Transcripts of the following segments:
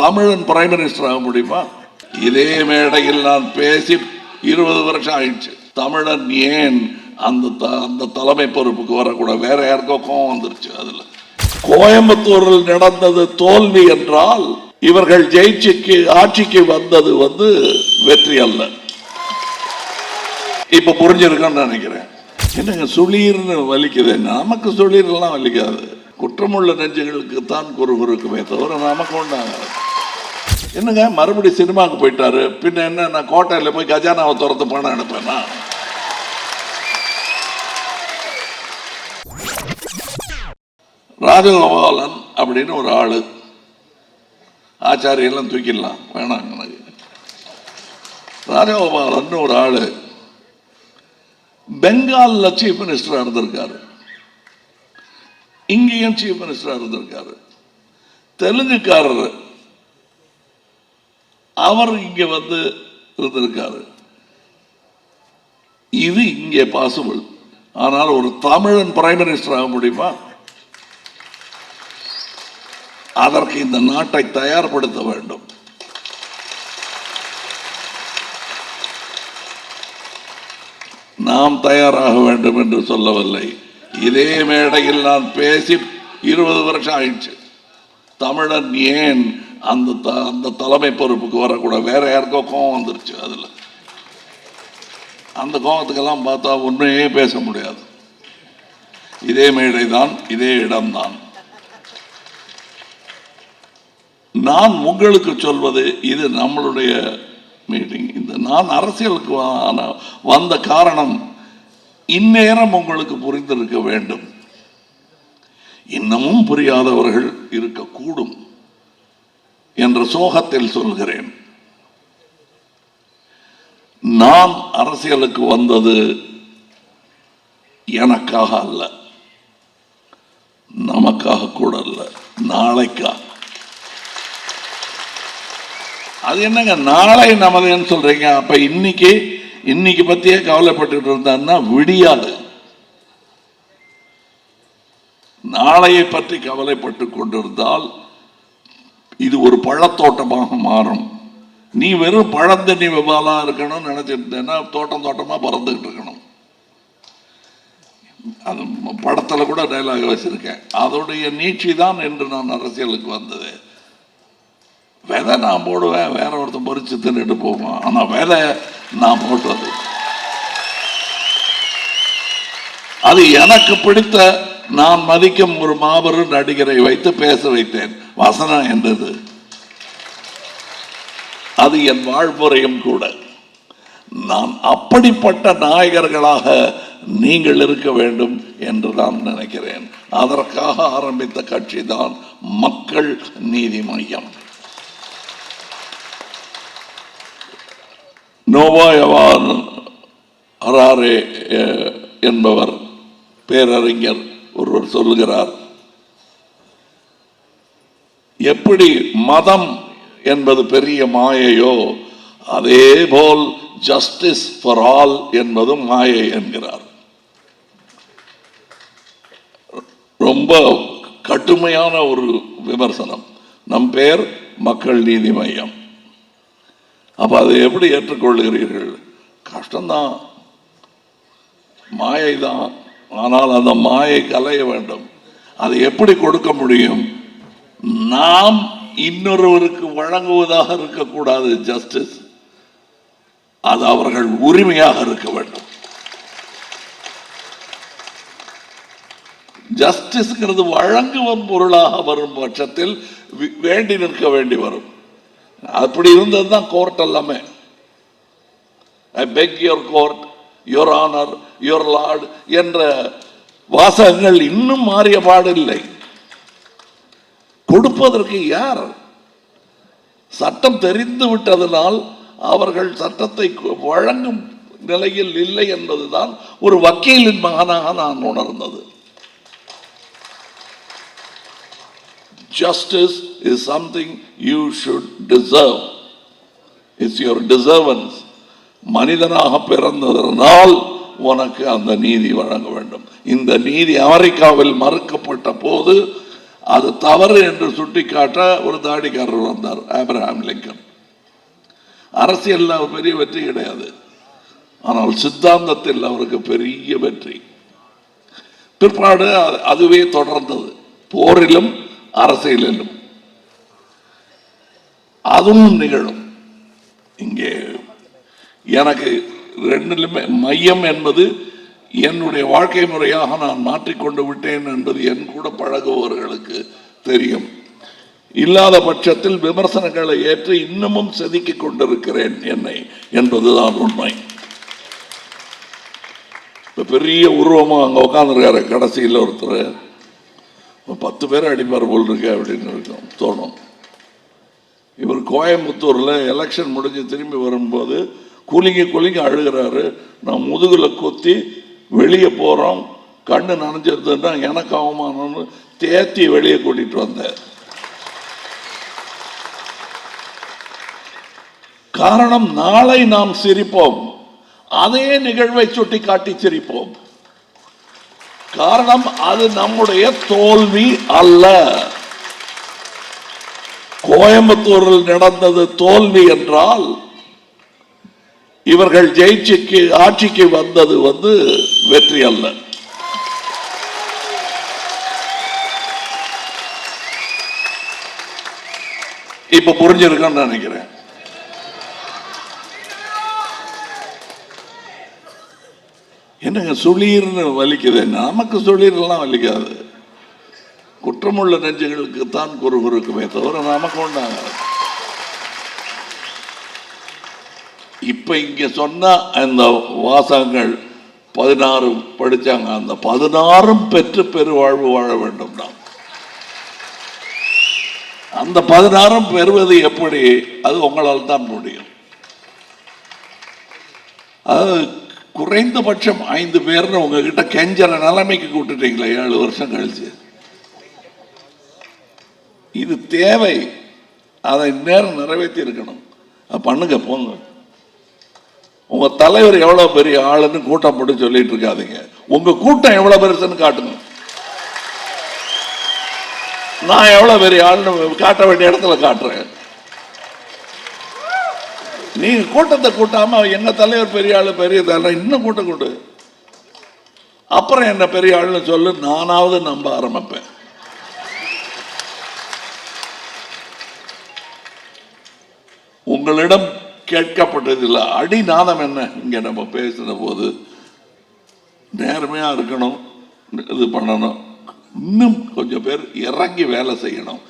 தமிழன் prime minister ஆக முடியுமா? இதே மேடையில் நான் பேசி இருபது வருஷம் ஆயிடுச்சு. தமிழன் ஏன் அந்த த- அந்த தலைமை பொறுப்புக்கு வரக்கூடாது வேற யாருக்கோ கோவம் வந்துருச்சு அதுல. கோயம்புத்தூரில் நடந்தது தோல்வி என்றால் இவர்கள் ஜெயிச்சுக்கு ஆட்சிக்கு வந்தது வந்து வெற்றி அல்ல. இப்ப புரிஞ்சிருக்கேன்னு நினைக்கிறேன். என்னங்க சுளீர்னு வலிக்குது? நமக்கு சுளீர்லாம் வலிக்காது. குற்றமுள்ள நெஞ்சுகளுக்கு தான் குறுகுறுக்குமே தவிர நமக்கு உண்டாகாது என்னங்க? மறுபடியும் சினிமாவுக்கு போயிட்டாரு. பின்ன என்ன? நான் கோட்டையில் போய் கஜானாவை துரத்து பணம் அனுப்பேனா ராஜகோபாலன் அப்படின்னு ஒரு ஆளு. ஆச்சாரியெல்லாம் தூக்கிடலாம். வேணாம் எனக்கு. ராஜகோபாலன் ஒரு ஆளு. பெங்காலில் சீஃப் மினிஸ்டராக இருந்திருக்காரு. இங்கேயும் சீஃப் மினிஸ்டராக இருந்திருக்காரு. தெலுங்குக்காரர். அவர் இங்க வந்து இருந்திருக்காரு. இது இங்கே பாசிபிள் ஆனால் ஒரு தமிழன் பிரைம் மினிஸ்டர் ஆக முடியுமா? அதற்கு இந்த நாட்டை தயார்படுத்த வேண்டும். நாம் தயாராக வேண்டும் என்று சொல்லவில்லை. இதே மேடையில் நான் பேசி இருபது வருஷம் ஆயிடுச்சு. தமிழன் ஏன் அந்த த- அந்த தலைமை பொறுப்புக்கு வரக்கூடாது வேற யாருக்கோ கோவம் வந்துருச்சு அதுல. அந்த கோபத்துக்கெல்லாம் பார்த்தா ஒன்றையே பேச முடியாது. இதே மேடை தான் இதே இடம்தான். நான் உங்களுக்கு சொல்வது இது நம்மளுடைய மீட்டிங் இந்த நான் அரசியலுக்கு வந்த காரணம் இந்நேரம் உங்களுக்கு புரிந்திருக்க வேண்டும். இன்னமும் புரியாதவர்கள் இருக்கக்கூடும். என்ற சோகத்தில் சொல்கிறேன். நான் அரசியலுக்கு வந்தது எனக்காக அல்ல. நமக்காக கூட அல்ல. நாளைக்காக அது என்னங்க? நாளை நமதுன்னு சொல்றீங்க? அப்ப இன்னைக்கு இன்னைக்கு பத்தியே கவலைப்பட்டு இருந்தான்னா விடியாது. நாளையை பற்றி கவலைப்பட்டு கொண்டிருந்தால் இது ஒரு பழத்தோட்டமாக மாறும். நீ வெறும் பழந்தண்ணி விபாலா இருக்கணும்னு நினச்சிட்டு இருந்தேன்னா தோட்டம் தோட்டமாக பறந்துக்கிட்டு இருக்கணும். அது படத்தில் கூட டைலாக் வச்சுருக்கேன். அதோடைய நீட்சி தான் என்று நான் அரசியலுக்கு வந்தது. விதை நான் போடுவேன் வேற ஒருத்தன் பொறிச்சு தின்னுட்டு போவோம் ஆனால் விதை நான் போட்டது. அது எனக்கு பிடித்த நான் மதிக்கும் ஒரு மாபெரும் நடிகரை வைத்து பேச வைத்தேன். வசனம் என்றது. அது என் வாழ்முறையும் கூட. நான் அப்படிப்பட்ட நாயகர்களாக நீங்கள் இருக்க வேண்டும் என்று நான் நினைக்கிறேன். அதற்காக ஆரம்பித்த கட்சி தான் மக்கள் நீதி மையம். நோவாயவான் என்பவர் பேரறிஞர் ஒருவர் சொல்லுகிறார் எப்படி மதம் என்பது பெரிய மாயையோ அதே போல் ஜஸ்டிஸ் ஃபார் ஆல் என்பதும் மாயை என்கிறார். ரொம்ப கடுமையான ஒரு விமர்சனம். நம் பேர் மக்கள் நீதி மையம். அப்ப அதை எப்படி ஏற்றுக்கொள்கிறீர்கள்? கஷ்டம்தான். மாயை தான் ஆனால் அந்த மாயை கலைய வேண்டும். அதை எப்படி கொடுக்க முடியும்? நாம் இன்னொருவருக்கு வழங்குவதாக இருக்கக்கூடாது ஜஸ்டிஸ் அது அவர்கள் உரிமையாக இருக்க வேண்டும். ஜஸ்டிஸ்ங்கிறது வழங்குவன் பொருளாக வரும் பட்சத்தில் வேண்டி நிற்க வேண்டி வரும். அப்படி இருந்தது தான் கோர்ட் எல்லாமே. I beg your court your honour your lord என்ற வாசகங்கள் இன்னும் மாறிய பாடில்லை கொடுப்பதற்கு யார்? சட்டம் தெரிந்து விட்டதனால் அவர்கள் சட்டத்தை வழங்கும் நிலையில் இல்லை என்பதுதான் ஒரு வக்கீலின் மகனாக நான் உணர்ந்தது. Justice is something you should deserve it's your deservance மனிதனாக பிறந்ததனால் உனக்கு அந்த நீதி வழங்க வேண்டும். இந்த நீதி அமெரிக்காவில் மறுக்கப்பட்ட போது அது தவறு என்று சுட்டிக்காட்ட ஒரு தாடிக்காரர் வந்தார் ஆப்ரஹாம் லிங்கன் அரசியல்ல அவர் பெரிய வெற்றி கிடையாது. ஆனால் சித்தாந்தத்தில் அவருக்கு பெரிய வெற்றி. பிற்பாடு அது- அதுவே தொடர்ந்தது. போரிலும் அரசியலிலும். அதுவும் நிகழும். இங்கே எனக்கு ரெண்டிலுமே மையம் என்பது என்னுடைய வாழ்க்கை முறையாக நான் மாற்றிக்கொண்டு விட்டேன் என்பது என் கூட பழகுபவர்களுக்கு தெரியும். இல்லாத பட்சத்தில் விமர்சனங்களை ஏற்று இன்னமும் செதுக்கிக் கொண்டிருக்கிறேன் என்னை என்பதுதான் உண்மை. இப்போ பெரிய உருவமாக அங்கே உட்காந்துருக்காரு கடைசியில் ஒருத்தர். பத்து பேர் அடிப்பார் போல் இருக்கு அப்படின்னு இருக்கும் தோணும். இவர் கோயம்புத்தூரில் எலெக்ஷன் முடிஞ்சு திரும்பி வரும்போது குலுங்கி குலுங்கி அழுகிறாரு. நான் முதுகில் கொத்தி வெளியே போறோம் கண்ணு நனைஞ்சிருந்ததுன்னா எனக்கு அவமானம்னு தேத்தி வெளியே கூட்டிட்டு வந்தேன். காரணம் நாளை நாம் சிரிப்போம். அதே நிகழ்வை சுட்டி காட்டி சிரிப்போம். காரணம் அது நம்முடைய தோல்வி அல்ல. கோயம்புத்தூரில் நடந்தது தோல்வி என்றால் இவர்கள் ஜெயிச்சுக்கு ஆட்சிக்கு வந்தது வந்து வெற்றி அல்ல. இப்ப புரிஞ்சிருக்கேன்னு நினைக்கிறேன். என்னங்க சுளீர்னு வலிக்குது? நமக்கு சுளீர்லாம் வலிக்காது. குற்றமுள்ள நெஞ்சுகளுக்கு தான் குறுகுறுக்குமே தவிர நமக்கு உண்டாகாது இப்ப இங்க சொன்ன அந்த வாசகங்கள் பதினாறு படிச்சாங்க. அந்த பதினாறும் பெற்று பெருவாழ்வு வாழ வேண்டும் நாம் அந்த பதினாறும் பெறுவது எப்படி? அது உங்களால் தான் முடியும். அது குறைந்தபட்சம் ஐந்து பேர்னு உங்ககிட்ட கெஞ்சல நிலைமைக்கு கூட்டுட்டீங்களே ஏழு வருஷம் கழிச்சு. இது தேவை. அதை நேரம் நிறைவேற்றி இருக்கணும் பண்ணுங்க போங்க. உங்க தலைவர் எவ்வளவு பெரிய ஆளுன்னு கூட்டம் போட்டு சொல்லிட்டு இருக்காதீங்க. உங்க கூட்டம் எவ்வளவு பெருசுன்னு காட்டுங்க நான் எவ்வளவு பெரிய ஆளுன்னு காட்ட வேண்டிய இடத்துல காட்டுறேன். நீங்க கூட்டத்தை கூட்டாம என்ன தலைவர் பெரிய ஆளு பெரிய தலைவர் இன்னும் கூட்டம் கூட்டு. அப்புறம் என்ன பெரிய ஆளுன்னு சொல்லு நானாவது நம்ப ஆரம்பிப்பேன். உங்களிடம் கேட்கப்பட்டதில்லை. அடிநாதம் என்ன? இங்கே நம்ம பேசின போது நேர்மையாக இருக்கணும் இது பண்ணணும். இன்னும் கொஞ்சம் பேர் இறங்கி வேலை செய்யணும்.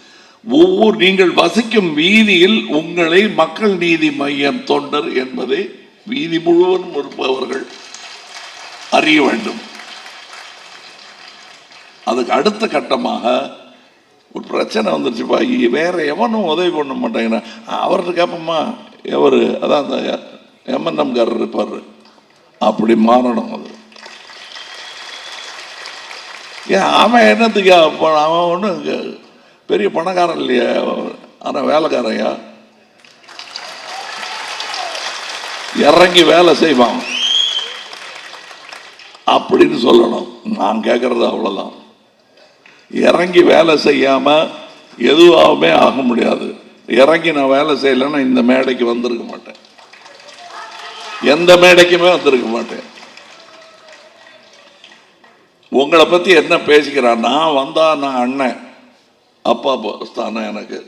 ஒவ்வொரு நீங்கள் வசிக்கும் வீதியில் உங்களை மக்கள் நீதி மையம் தொண்டர் என்பதை வீதி முழுவதும் இருப்பவர்கள் அறிய வேண்டும். அதுக்கு அடுத்த கட்டமாக ஒரு பிரச்சனை வந்துருச்சுப்பா. வேற எவனும் உதவி பண்ண மாட்டேங்கிறான். அவர்கிட்ட கேட்போமா அவர் அதான் அந்த எம்என்எம்காரர் இருப்பார். அப்படி மாறணும் அது. ஏன் அவன் என்னத்துக்கு அவன் ஒன்றும் பெரிய பணக்காரன் இல்லையா ஆனால் வேலைக்காரையா இறங்கி வேலை செய்வான். அப்படின்னு சொல்லணும். நான் கேட்கறது அவ்வளோதான் இறங்கி வேலை செய்யாமல் எதுவாகவுமே ஆக முடியாது. இறங்கி நான் வேலை செய்யலைன்னா இந்த மேடைக்கு வந்திருக்க மாட்டேன். எந்த மேடைக்குமே வந்திருக்க மாட்டேன். உங்களை பற்றி என்ன பேசிக்கிறான் நான் வந்தா நான் அண்ணன். அப்பா ஸ்தானம் எனக்கு.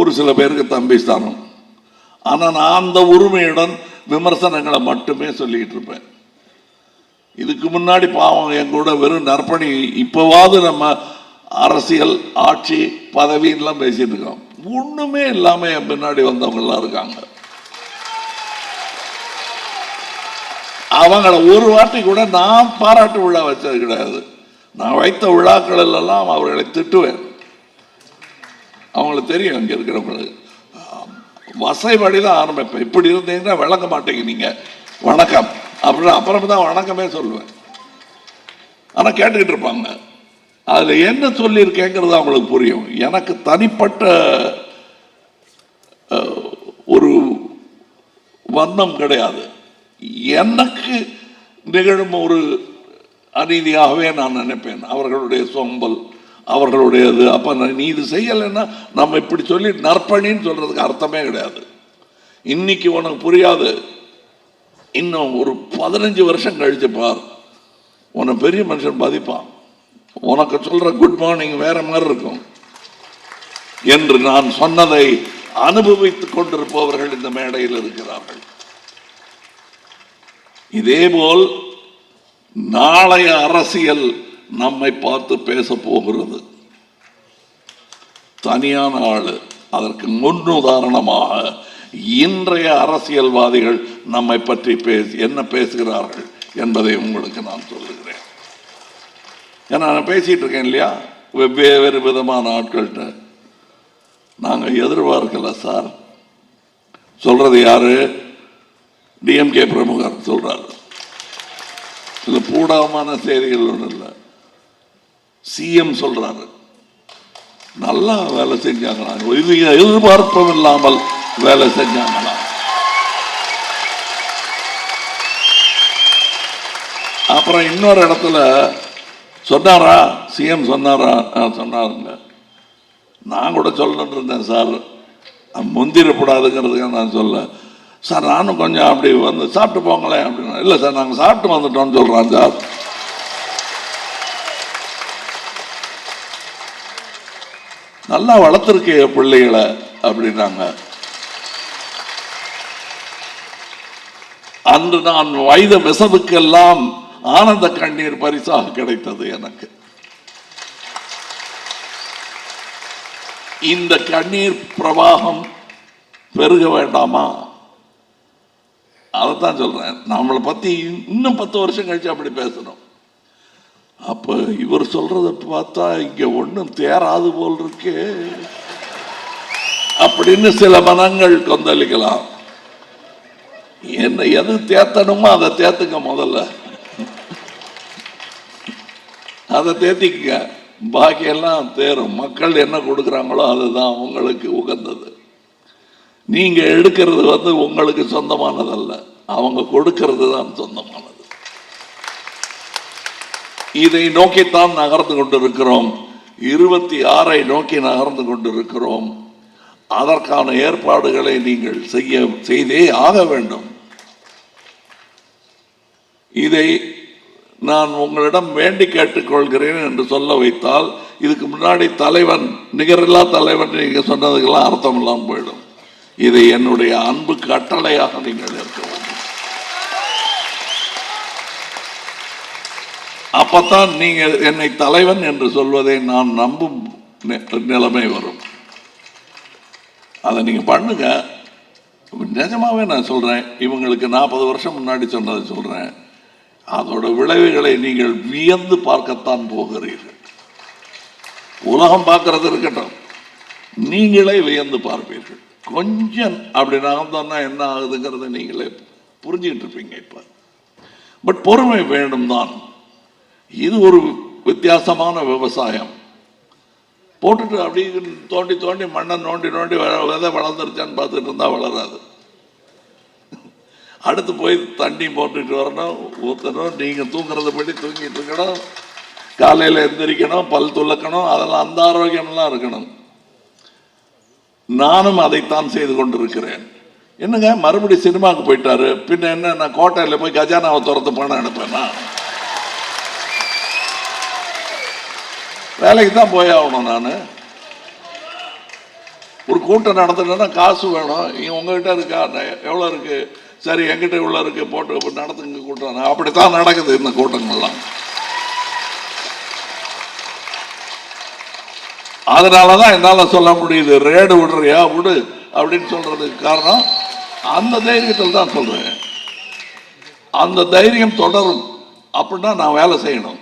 ஒரு சில பேருக்கு தம்பி ஸ்தானம். ஆனால் நான் அந்த உரிமையுடன் விமர்சனங்களை மட்டுமே சொல்லிக்கிட்டு இருப்பேன். இதுக்கு முன்னாடி பாவம் என் கூட வெறும் நற்பணி. இப்போவாவது நம்ம அரசியல் ஆட்சி பதவின்லாம் பேசிட்டு இருக்கோம். ஒண்ணுமே இல்லாம என் பின்னாடி வந்தவங்க எல்லாம் இருக்காங்க. அவங்கள ஒரு வாட்டி கூட நான் பாராட்டு விழா வச்சது கிடையாது. நான் வைத்த விழாக்கள் எல்லாம் அவர்களை திட்டுவேன். அவங்களுக்கு தெரியும் இங்க இருக்கிறவங்களுக்கு வசைப்படி தான் ஆரம்பிப்பேன். இப்படி இருந்தீங்கன்னா விளங்க மாட்டேங்க நீங்க வணக்கம். அப்படின்னு அப்புறம் தான் வணக்கமே சொல்லுவேன். ஆனால் கேட்டுக்கிட்டு இருப்பாங்க. அதில் என்ன சொல்லியிருக்கேங்கிறது அவங்களுக்கு புரியும். எனக்கு தனிப்பட்ட ஒரு வண்ணம் கிடையாது. எனக்கு நிகழும் ஒரு அநீதியாகவே நான் நினைப்பேன். அவர்களுடைய சொம்பல் அவர்களுடையது. அப்போ நீ இது செய்யலைன்னா நம்ம இப்படி சொல்லி நற்பணின்னு சொல்கிறதுக்கு அர்த்தமே கிடையாது. இன்னைக்கு உனக்கு புரியாது. இன்னும் ஒரு பதினஞ்சு வருஷம் கழிச்சு பார். உன்னை பெரிய மனுஷன் பாதிப்பான். உனக்கு சொல்ற குட் மார்னிங் வேற மாதிரி இருக்கும். என்று நான் சொன்னதை அனுபவித்துக் கொண்டிருப்பவர்கள் இந்த மேடையில் இருக்கிறார்கள். இதேபோல் நாளைய அரசியல் நம்மை பார்த்து பேச போகிறது. தனியான ஆளு அதற்கு முன்னுதாரணமாக இன்றைய அரசியல்வாதிகள் நம்மை பற்றி பேசி என்ன பேசுகிறார்கள் என்பதை உங்களுக்கு நான் சொல்லுகிறேன். ஏன்னா நான் பேசிகிட்டு இருக்கேன் இல்லையா? வெவ்வேறு விதமான ஆட்கள்கிட்ட. நாங்கள் எதிர்பார்க்கல சார். சொல்கிறது யார்? டிஎம்கே பிரமுகர் சொல்கிறார் சில பூடகமான செய்திகள் ஒன்றும் இல்லை. சிஎம் சொல்கிறாரு நல்லா வேலை செஞ்சாங்களா? இது எதிர்பார்ப்பும் இல்லாமல் வேலை செஞ்சாங்களா? அப்புறம் இன்னொரு இடத்துல சொன்னாரா? சிஎம் சொன்னாரா? ஆ, சொன்னாருங்க. நான் கூட சொல்லணுன்னு இருந்தேன் சார் முந்திரப்படாதுங்கிறதுக்காக நான் சொல்ல. சார் நானும் கொஞ்சம் அப்படி வந்து சாப்பிட்டு போங்களேன் அப்படின்னு. இல்லை சார் நாங்கள் சாப்பிட்டு வந்துட்டோம்னு சொல்கிறான் சார் நல்லா வளர்த்துருக்கே பிள்ளைகளை அப்படின்னாங்க. அன்று நான் வயது விசவுக்கெல்லாம் ஆனந்த கண்ணீர் பரிசாக கிடைத்தது எனக்கு. இந்த கண்ணீர் பிரவாகம் பெருக வேண்டாமா? அதைத்தான் சொல்றேன். நம்மளை பத்தி இன்னும் பத்து வருஷம் கழிச்சு அப்படி பேசணும். அப்ப இவர் சொல்றத பார்த்தா இங்க ஒன்றும் தேராது போல் இருக்கு. அப்படின்னு சில மனங்கள் கொந்தளிக்கலாம். என்ன எது தேத்தணுமோ அதை தேத்துக்க முதல்ல. அதை தேத்திக்க பாக்கியெல்லாம் தேரும். மக்கள் என்ன கொடுக்குறாங்களோ அதுதான் உங்களுக்கு உகந்தது. நீங்க எடுக்கிறது வந்து உங்களுக்கு சொந்தமானதல்ல. அவங்க கொடுக்கிறது தான் சொந்தமானது. இதை நோக்கித்தான் நகர்ந்து கொண்டிருக்கிறோம். இருபத்தி ஆறை நோக்கி நகர்ந்து கொண்டிருக்கிறோம். அதற்கான ஏற்பாடுகளை நீங்கள் செய்ய செய்தே ஆக வேண்டும். இதை நான் உங்களிடம் வேண்டி கேட்டுக்கொள்கிறேன் என்று சொல்ல வைத்தால் இதுக்கு முன்னாடி தலைவன் நிகரில்லா தலைவன் நீங்கள் சொன்னதுக்கெல்லாம் அர்த்தம் இல்லாமல் போயிடும். இதை என்னுடைய அன்பு கட்டளையாக நீங்கள் இருக்க வேண்டும். அப்பத்தான் நீங்கள் என்னை தலைவன் என்று சொல்வதை நான் நம்பும் நிலைமை வரும். அதை நீங்கள் பண்ணுங்க. நிஜமாவே நான் சொல்கிறேன் இவங்களுக்கு நாற்பது வருஷம் முன்னாடி சொன்னதை சொல்கிறேன் அதோட விளைவுகளை நீங்கள் வியந்து பார்க்கத்தான் போகிறீர்கள். உலகம் பார்க்கறது இருக்கட்டும். நீங்களே வியந்து பார்ப்பீர்கள். கொஞ்சம் அப்படி நகர்ந்தோன்னா என்ன ஆகுதுங்கிறத நீங்களே புரிஞ்சுக்கிட்டு இருப்பீங்க இப்போ. பட் பொறுமை வேண்டும் தான். இது ஒரு வித்தியாசமான விவசாயம். போட்டுட்டு அப்படி தோண்டி தோண்டி மண்ணை நோண்டி நோண்டி வ- விதை வளர்ந்துருச்சான்னு பார்த்துட்டு இருந்தால் வளராது. அடுத்து போய் தண்ணி போட்டுட்டு வரணும் ஊற்றணும் நீங்கள் தூங்குறத படி தூங்கிட்டு இருக்கணும். காலையில் எந்திரிக்கணும் பல் துளக்கணும் அதெல்லாம் அந்த ஆரோக்கியம்லாம் இருக்கணும். நானும் அதைத்தான் செய்து கொண்டிருக்கிறேன். என்னங்க மறுபடி சினிமாவுக்கு போயிட்டாரு. பின்ன என்ன நான் கோட்டையில் போய் கஜானாவை துரத்து பணம் அனுப்பேனா வேலைக்கு தான் போய் ஆகணும் நான். ஒரு கூட்டம் நடத்துனா காசு வேணும். இங்கே உங்ககிட்ட இருக்கா? எவ்வளோ இருக்குது சரி எங்கிட்ட உள்ள இருக்க போட்டு நடத்துங்க கூட்டம் அப்படித்தான் நடக்குது இந்த கூட்டங்கள்லாம். அதனால தான் என்னால் சொல்ல முடியுது ரேடு விடுறியா விடு அப்படின்னு சொல்றதுக்கு காரணம் அந்த தைரியத்தில் தான் சொல்றேன். அந்த தைரியம் தொடரும். அப்படின்னா நான் வேலை செய்யணும்.